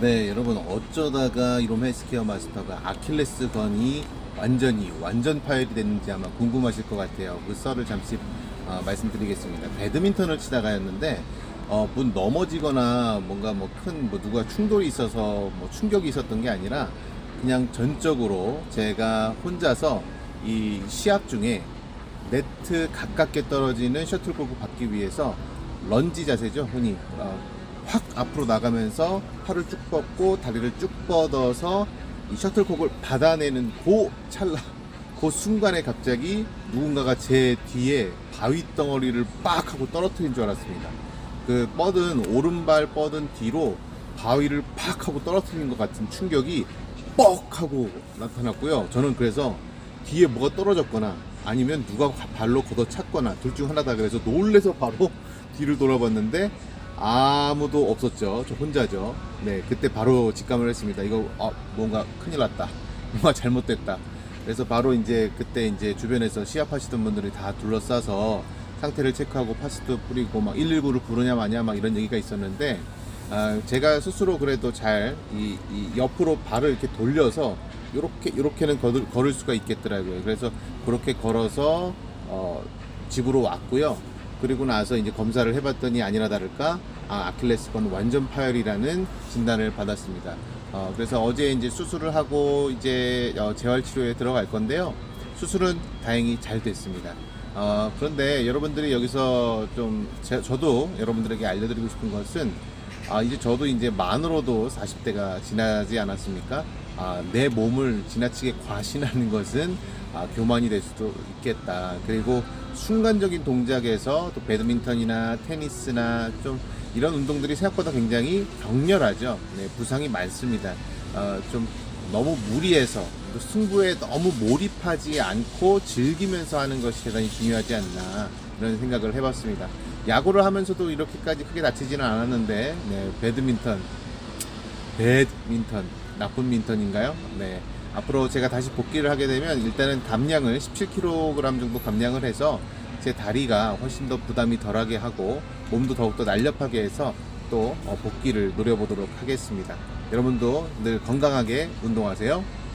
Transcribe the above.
네, 여러분 어쩌다가 이롬 헬스케어 마스터가 아킬레스건이 완전히 완전 파열이 됐는지 아마 궁금하실 것 같아요. 그 썰을 잠시 어, 말씀드리겠습니다. 배드민턴을 치다가였는데 어, 문 넘어지거나 뭔가 뭐 큰뭐 누가 충돌이 있어서 뭐 충격이 있었던 게 아니라 그냥 전적으로 제가 혼자서 이 시합 중에 네트 가깝게 떨어지는 셔틀콕을 받기 위해서 런지 자세죠 흔히 어, 확 앞으로 나가면서 팔을 쭉 뻗고 다리를 쭉 뻗어서 이 셔틀콕을 받아내는 그 찰나 그 순간에 갑자기 누군가가 제 뒤에 바위 덩어리를 빡 하고 떨어뜨린 줄 알았습니다. 그 뻗은 오른발 뻗은 뒤로 바위를 팍 하고 떨어뜨린 것 같은 충격이 뻑 하고 나타났고요. 저는 그래서 뒤에 뭐가 떨어졌거나 아니면 누가 발로 걷어찼거나 둘 중 하나다 그래서 놀래서 바로 뒤를 돌아봤는데 아무도 없었죠. 저 혼자죠. 네, 그때 바로 직감을 했습니다. 이거 어, 뭔가 큰일 났다. 뭔가 잘못됐다. 그래서 바로 이제 그때 이제 주변에서 시합하시던 분들이 다 둘러싸서 상태를 체크하고 파스도 뿌리고 막 119를 부르냐 마냐 막 이런 얘기가 있었는데 아, 제가 스스로 그래도 잘 이 옆으로 발을 이렇게 돌려서 이렇게 이렇게는 걸을, 걸을 수가 있겠더라고요. 그래서 그렇게 걸어서 어, 집으로 왔고요. 그리고 나서 이제 검사를 해봤더니 아니나 다를까 아, 아킬레스건 완전 파열이라는 진단을 받았습니다. 어, 그래서 어제 이제 수술을 하고 이제 어, 재활 치료에 들어갈 건데요. 수술은 다행히 잘 됐습니다. 어, 그런데 여러분들이 여기서 좀 제- 저도 여러분들에게 알려드리고 싶은 것은 아, 이제 저도 이제 만으로도 40대가 지나지 않았습니까? 아, 내 몸을 지나치게 과신하는 것은 아, 교만이 될 수도 있겠다. 그리고 순간적인 동작에서 또 배드민턴이나 테니스나 좀 이런 운동들이 생각보다 굉장히 격렬하죠. 네, 부상이 많습니다. 어, 좀 너무 무리해서 또 승부에 너무 몰입하지 않고 즐기면서 하는 것이 대단히 중요하지 않나 이런 생각을 해봤습니다. 야구를 하면서도 이렇게까지 크게 다치지는 않았는데 네, 배드민턴 배드민턴 나쁜 민턴인가요? 네. 앞으로 제가 다시 복귀를 하게 되면 일단은 감량을 17kg 정도 감량을 해서 제 다리가 훨씬 더 부담이 덜하게 하고 몸도 더욱더 날렵하게 해서 또 어, 복귀를 노려보도록 하겠습니다. 여러분도 늘 건강하게 운동하세요.